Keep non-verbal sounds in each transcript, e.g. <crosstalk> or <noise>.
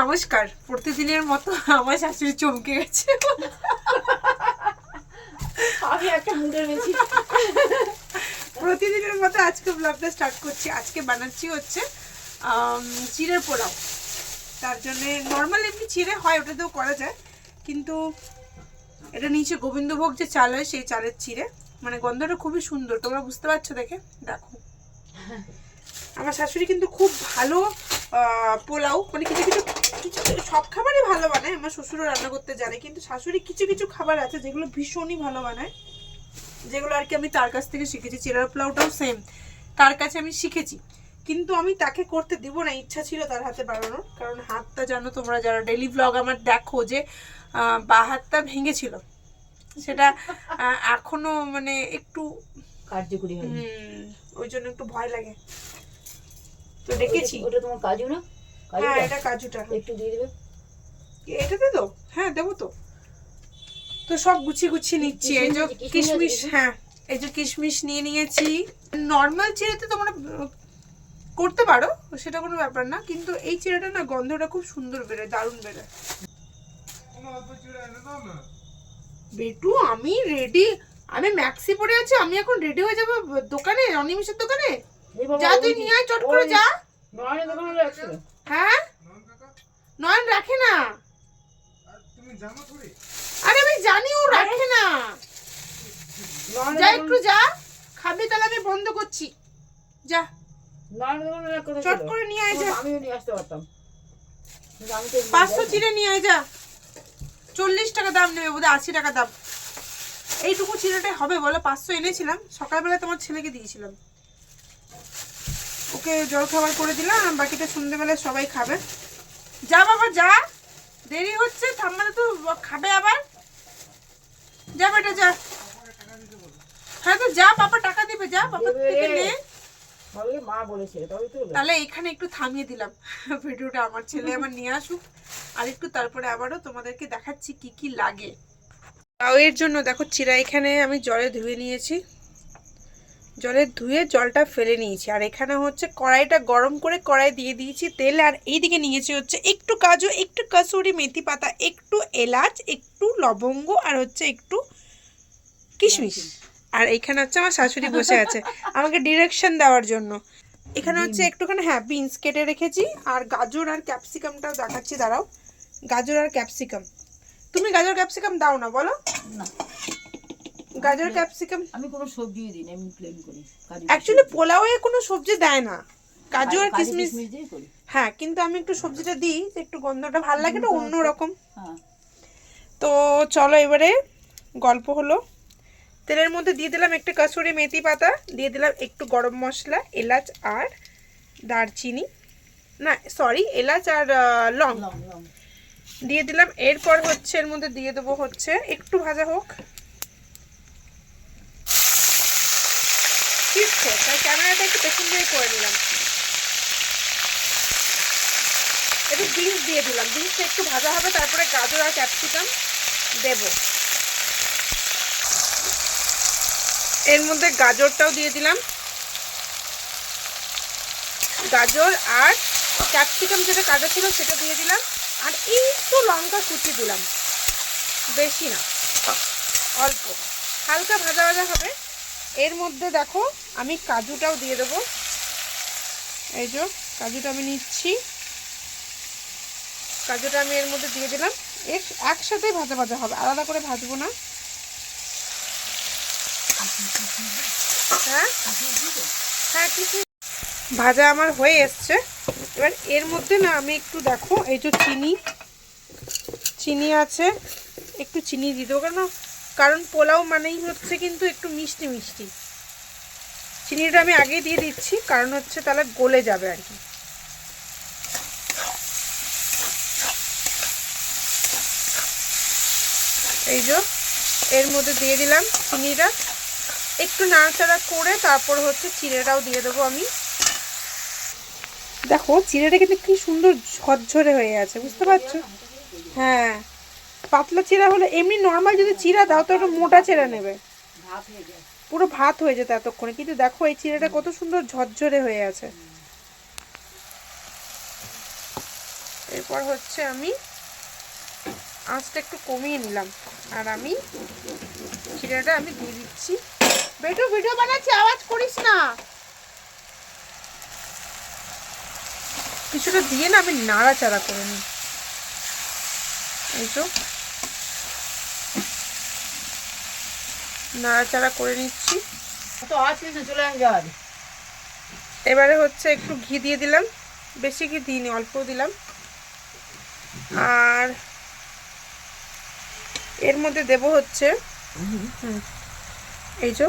নমস্কার প্রতিদিনের মতো আমার শাশুড়ি চমকে গেছে। আমি একটা প্রতিদিনের মতো আজকে ব্লগটা স্টার্ট করছি। আজকে বানাচ্ছি হচ্ছে চিড়ের পোলাও। তার জন্য নর্মাল এমনি চিড়ে হয় ওটাতেও করা যায়। কিন্তু এটা নিচে গোবিন্দভোগ যে চাল হয় সেই চালের চিড়ে। মানে গন্ধটা খুবই সুন্দর। তোমরা বুঝতে পারছ দেখে? দেখো। আমার শাশুড়ি কিন্তু খুব ভালো পোলাও মানে কিছু কিছু কিছু সব খাবারই ভালো বানায় আমার শ্বশুরও রান্না করতে জানে কিন্তু শাশুড়ি কিছু কিছু খাবার আছে যেগুলো ভীষণই ভালো বানায় যেগুলো আর কি আমি তার কাছ থেকে শিখেছি। চিরার পোলাওটাও সেম তার কাছে আমি শিখেছি কিন্তু আমি তাকে করতে দিব না ইচ্ছা ছিল তার হাতে বানানোর কারণ হাতটা জানো তোমরা যারা ডেলি ব্লগ আমার দেখো যে বা হাতটা ভেঙেছিল সেটা এখনও মানে একটু কার্যকরী হয় ওই জন্য একটু ভয় লাগে। তো রেখেছি ওটা তোমার কাজু না? হ্যাঁ এটা কাজুটা। একটু দিয়ে দেবে। এটাতে তো? হ্যাঁ দেবো তো। তো সব গুছিয়ে গুছিয়ে নিচ্ছি। এই যে কিশমিশ- হ্যাঁ এই যে কিশমিশ নিয়ে নিয়েছি। নর্মাল চিড়েতে তোমরা করতে পারো সেটা কোনো ব্যাপার না কিন্তু এই চিড়েটা না গন্ধটা খুব সুন্দর বেরোয় দারুণ বেরোয়। বেটু আমি রেডি আমি ম্যাক্সি পরে আছি আমি এখন রেডি হয়ে যাব দোকানে অনিমিষের দোকানে? যা তুই নিয়ে আয় চট করে যা। নয়নের দোকানে হলো হ্যাঁ? নয়ন রাখে না। আরে আমি জানি ও রাখে না। যা একটু যা। খাবি তাহলে আমি বন্ধ করছি। যা। চট করে নিয়ে আয় যা। আমিও নিয়ে আসতে পারতাম। পাঁচশো। চিড়ে নিয়ে আয় যা। চল্লিশ টাকা দাম নেবে বোধহয় আশি টাকা দাম। এইটুকু চিড়েটাই হবে বলো পাঁচশো এনেছিলাম। সকালবেলা তোমার ছেলেকে দিয়েছিলাম। ওকে জল খাবার করে দিলাম বাকিটা সন্ধ্যেবেলায় সবাই খাবে। যা বাবা যা। দেরি হচ্ছে ঠাম্মারা তো খাবে আবার। যা বেটা যা। হ্যাঁ তো যা বাবা টাকা দিবে যা বাবা থেকে নে। তাহলে এখানে একটু থামিয়ে দিলাম। ভিডিওটা আমার ছেলে আমার নিয়ে আসুক। আর একটু তারপরে আবারও তোমাদেরকে দেখাচ্ছি কি কি লাগে। এর জন্য দেখো চিরা এখানে আমি জলে ধুয়ে নিয়েছি। জলে ধুয়ে জলটা ফেলে নিয়েছি। আর এখানে হচ্ছে কড়াইটা গরম করে কড়াই দিয়ে দিয়েছি তেল আর এইদিকে নিয়েছি হচ্ছে একটু কাজু একটু কাসুরি মেথি পাতা একটু এলাচ একটু লবঙ্গ আর হচ্ছে একটু কিশমিশ। আর এখানে হচ্ছে আমার শাশুড়ি বসে আছে আমাকে ডিরেকশন দেওয়ার জন্য। এখানে হচ্ছে একটুখানি হ্যাঁ বিনস কেটে রেখেছি আর গাজর আর ক্যাপসিকামটাও দেখাচ্ছি দাঁড়াও। গাজর আর ক্যাপসিকাম তুমি গাজর ক্যাপসিকাম দাও না বলো। না। গাজর ক্যাপসিকাম আমি কোনো সবজি দিই না এমনি প্লেন করি। অ্যাকচুয়ালি পোলাওয়ে কোনো সবজি দেয় না। কাজু আর কিশমিশ হ্যাঁ কিন্তু আমি একটু সবজিটা দিই একটু গন্ধটা ভালো লাগে না অন্য রকম। তো চলো এবারে গল্প হলো। তেলের মধ্যে দিয়ে দিলাম একটু কাসুরি মেথি পাতা দিয়ে দিলাম একটু গরম মশলা এলাচ আর দারচিনি। না সরি এলাচ আর লং। দিয়ে দিলাম এরপর হচ্ছে এর মধ্যে দিয়ে দেবো হচ্ছে একটু ভাজা হোক। শিখছে তাই ক্যামেরাটা একটু পেছন দিয়ে করে নিলাম। একটু বিনস দিয়ে দিলাম। বিনসটা একটু ভাজা হবে, তারপরে গাজর আর ক্যাপসিকাম দেব। এর মধ্যে গাজরটাও দিয়ে দিলাম। গাজর আর ক্যাপসিকাম যেটা কাটা ছিল সেটা দিয়ে দিলাম। আর একটু লঙ্কা কুচি দিলাম। বেশি না, অল্প। হালকা ভাজা ভাজা হবে। এর মধ্যে দেখো আমি কাজুটাও দিয়ে দেবো। এই যে কাজুটা আমি নিচ্ছি। কাজুটা আমি এর মধ্যে দিয়ে দিলাম। এক- একসাথেই ভাজা ভাজা হবে, আলাদা করে ভাজবো না। হ্যাঁ? হ্যাঁ কিছু ভাজা আমার হয়ে এসছে। এবার এর মধ্যে না আমি একটু দেখো, এই যে চিনি। চিনি আছে, একটু চিনি দিয়ে দেবো। কেন কারণ পোলাও মানেই হচ্ছে কিন্তু একটু মিষ্টি মিষ্টি। চিনিটা আমি আগেই দিয়ে দিচ্ছি, কারণ হচ্ছে তাহলে গলে যাবে আর কি। এই যে, এর মধ্যে দিয়ে দিলাম চিনিটা। একটু নাড়াচাড়া করে তারপর হচ্ছে চিড়েটাও দিয়ে দেবো আমি। দেখো চিড়েটা কিন্তু কি সুন্দর ঝরঝরে হয়ে আছে, বুঝতে পারছ? হ্যাঁ পাতলা চিড়া হলে এমনি নর্মাল যদি চিড়া দাও তো একটা মোটা চিড়া নেবে। পুরো ভাত হয়ে যেত এতক্ষণে। কিন্তু দেখো এই চিড়েটা কত সুন্দর ঝরঝরে হয়ে আছে। এরপর হচ্ছে আমি আঁচটা একটু কমিয়ে নিলাম। আর আমি চিড়েটা আমি দিয়ে দিচ্ছি। বেটু, ভিডিও বানাচ্ছি, আওয়াজ করিস না। কিছুটা দিয়ে না আমি নাড়াচাড়া করে নিই। এই তো। নাড়াচাড়া করে নিচ্ছি। এবারে হচ্ছে একটু ঘি দিয়ে দিলাম। বেশি ঘি দিইনি অল্প দিলাম। আর এর মধ্যে দেব হচ্ছে এই যে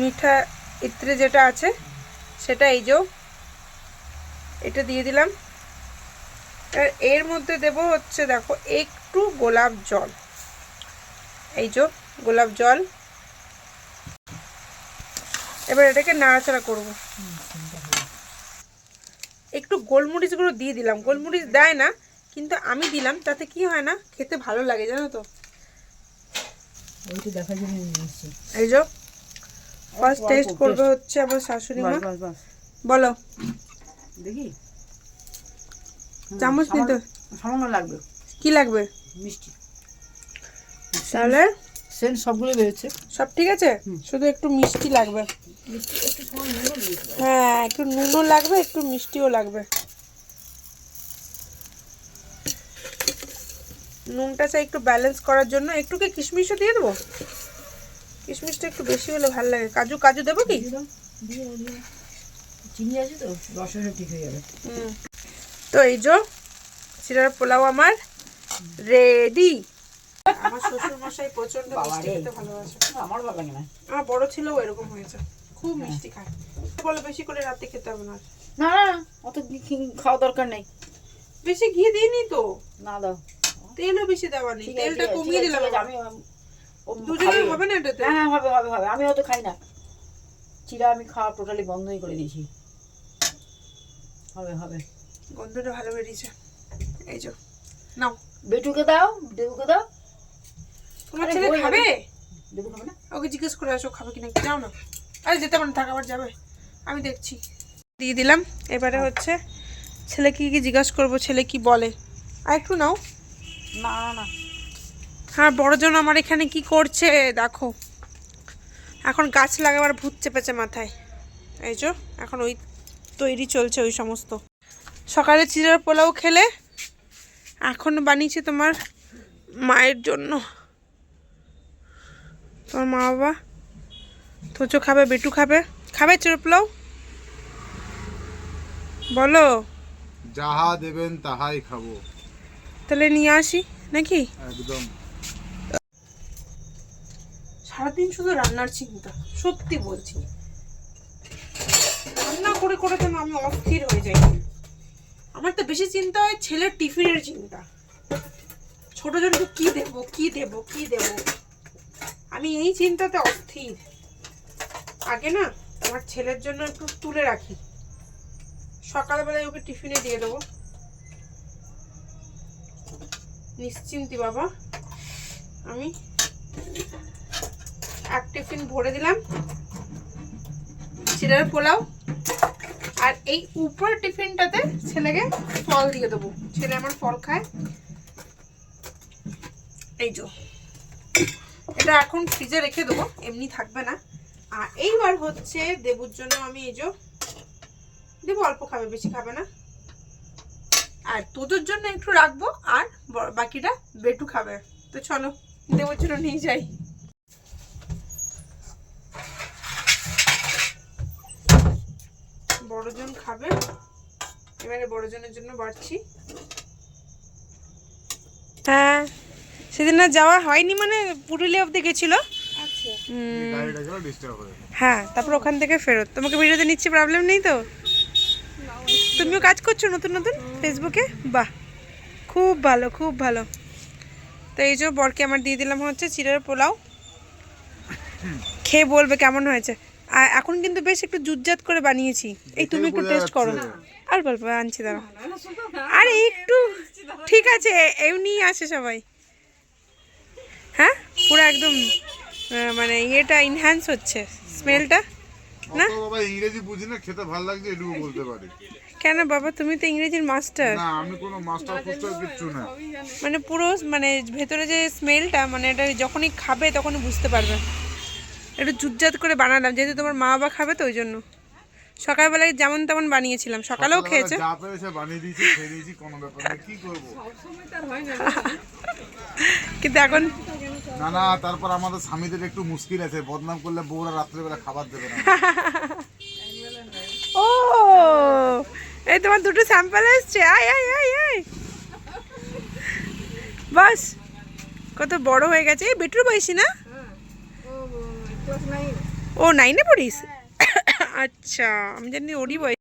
মিঠা ইত্রে যেটা আছে সেটা এই যে এটা দিয়ে দিলাম। আর এর মধ্যে দেব হচ্ছে দেখো একটু গোলাপ জল। এই যে গোলাপ জল। এবার এটাকে নাড়াচাড়া করব। একটু গোলমরিচ গুঁড়ো দিয়ে দিলাম। গোলমরিচ দেয় না কিন্তু আমি দিলাম তাতে কি হয় না খেতে ভালো লাগে জানো তো। এই যে ফার্স্ট টেস্ট করবে হচ্ছে আমার শাশুড়ি মা। বলো। দেখি। চামচ নিতে সামান্য লাগবে। কি লাগবে? মিষ্টি। তাহলে সেন্ট সবগুলো বেরোচ্ছে। সব ঠিক আছে? শুধু একটু মিষ্টি লাগবে। হ্যাঁ একটু নুনও লাগবে একটু মিষ্টিও লাগবে। নুনটা চাই একটু ব্যালেন্স করার জন্য। একটু কি কিশমিশও দিয়ে দেবো? কিশমিশটা একটু বেশি হলে ভালো লাগে। কাজু কাজু দেবো কি। চিনি আছে তো রসে ঠিক হয়ে যাবে। তো এই যে চিরার পোলাও আমার রেডি আমার শ্বশুর মশাই প্রচণ্ড মিষ্টি খেতে ভালোবাসে। আমার ভালো লাগে না আমার বড় ছেলেও এরকম হয়েছে। খুব মিষ্টি খায়। বলে বেশি করে রাতে খেতে হবে না না না অত খাওয়া দরকার নেই। বেশি ঘি দিইনি তো। না দাও। তেলও বেশি দেওয়া নেই। তেলটা কমিয়ে দিলাম আমি আম, ও দুজনে হবে না এটাতে? হ্যাঁ হ্যাঁ হবে হবে হবে আমি অত খাই না। চিরা আমি খাওয়া টোটালি বন্ধই করে দিয়েছি হবে হবে। গন্ধটা ভালো বেরিয়েছে। এই যে নাও। বেটুকে দাও দেবুকে দাও। তোমার ছেলে খাবে? ওকে জিজ্ঞেস করে আসো খাবে কিনা যাও না আরে যেতে পারে থাক আবার যাবে। আমি দেখছি। দিয়ে দিলাম। এবারে হচ্ছে ছেলে কি কি জিজ্ঞাসা করব ছেলে কি বলে? আর একটু নাও। না না না। হ্যাঁ বড়জন আমার এখানে কি করছে দেখো। এখন গাছ লাগাবার ভূত চেপেছে মাথায়। এই যে এখন ওই তৈরি চলছে ওই সমস্ত। সকালে চিড়ার পোলাও খেলে এখন বানিয়েছি তোমার মায়ের জন্য। তোমার মা বাবা? তোচো খাবে বেটু খাবে? খাবে চিড়ার বলো। যাহা দেবেন তাহাই খাব। তাহলে নিয়ে আসি নাকি? একদম। সারাদিন শুধু রান্নার চিন্তা সত্যি বলছি। রান্না করে করে তো না আমি অস্থির হয়ে যাই। আমার তো বেশি চিন্তা হয় ছেলের টিফিনের চিন্তা। ছোট জনকে কি দেব কি দেব কি দেব? আমি এই চিন্তাতে অস্থির। আগে না, আমার ছেলের জন্য একটু তুলে রাখি। সকালবেলায় ওকে টিফিনে দিয়ে দেবো। নিশ্চিন্তি, বাবা। আমি এক টিফিন ভরে দিলাম। চিড়ার পোলাও। আর এই উপরের টিফিনটাতে ছেলেকে ফল দিয়ে দেবো। ছেলে আমার ফল খায়। এই যো। এটা এখন ফ্রিজে রেখে দেবো, এমনি থাকবে না। আর এইবার হচ্ছে দেবুর জন্য আমি এই যো, দেবো অল্প খাবে, বেশি খাবে না। আর তোদের জন্য একটু রাখব, আর বাকিটা বেটু খাবে। তো চলো, দেবুর জন্য নিয়ে যাই। বড়জন খাবে। এবারে বড়জনের জন্য বাড়ছি। হ্যাঁ। সেদিন না যাওয়া হয়নি মানে পুরুলিয়া অব্দি গেছিল। আচ্ছা। হয়ে। হ্যাঁ তারপর ওখান থেকে ফেরত। তোমাকে ভিডিওতে নিচ্ছি প্রবলেম নেই তো? তুমিও কাজ করছ নতুন নতুন? ফেসবুকে বাহ। খুব ভালো খুব ভালো। তো এই যে বরকে আমার দিয়ে দিলাম হচ্ছে চিড়ের পোলাও। খেয়ে বলবে কেমন হয়েছে। আর এখন কিন্তু বেশ একটু জুতজাত করে বানিয়েছি। এই তুমি একটু টেস্ট করো। আর বলব আনছি দাঁড়া আরে একটু ঠিক আছে এমনি আসে সবাই। হ্যাঁ? পুরো একদম মানে ইয়েটা ইনহ্যান্স হচ্ছে। স্মেলটা? না? বাবা ইংরেজি বুঝি না খেতে ভালো লাগছে এটুকু বলতে পারি। কেন বাবা তুমি তো ইংরেজির মাস্টার না আমি কোনো মাস্টার ফুস্টার কিচ্ছু না। মানে পুরো মানে ভেতরে যে স্মেলটা মানে এটা যখনই খাবে তখনই বুঝতে পারবে। একটু জুটজাত করে বানালাম যেহেতু তোমার মা বাবা খাবে তো ওই জন্য। সকালবেলায় যেমন তেমন বানিয়েছিলাম সকালেও খেয়েছে। যা পেরেছে বানিয়ে দিয়েছি খেয়ে দিয়েছি কোনো ব্যাপার না কি করব? <laughs> কিন্তু এখন না না তারপর আমাদের স্বামীদের একটু মুশকিল আছে। বদনাম করলে বউরা রাত্রেবেলা খাবার দেবে না। ও এই তোমার দুটো স্যাম্পল এসছে। আয় আয় আয় আয়। বাস কত বড় হয়ে গেছে। এই বেটুর বয়সী না? ও নাইনে পড়িস? আচ্ছা আমি জানি ওরই বয়স।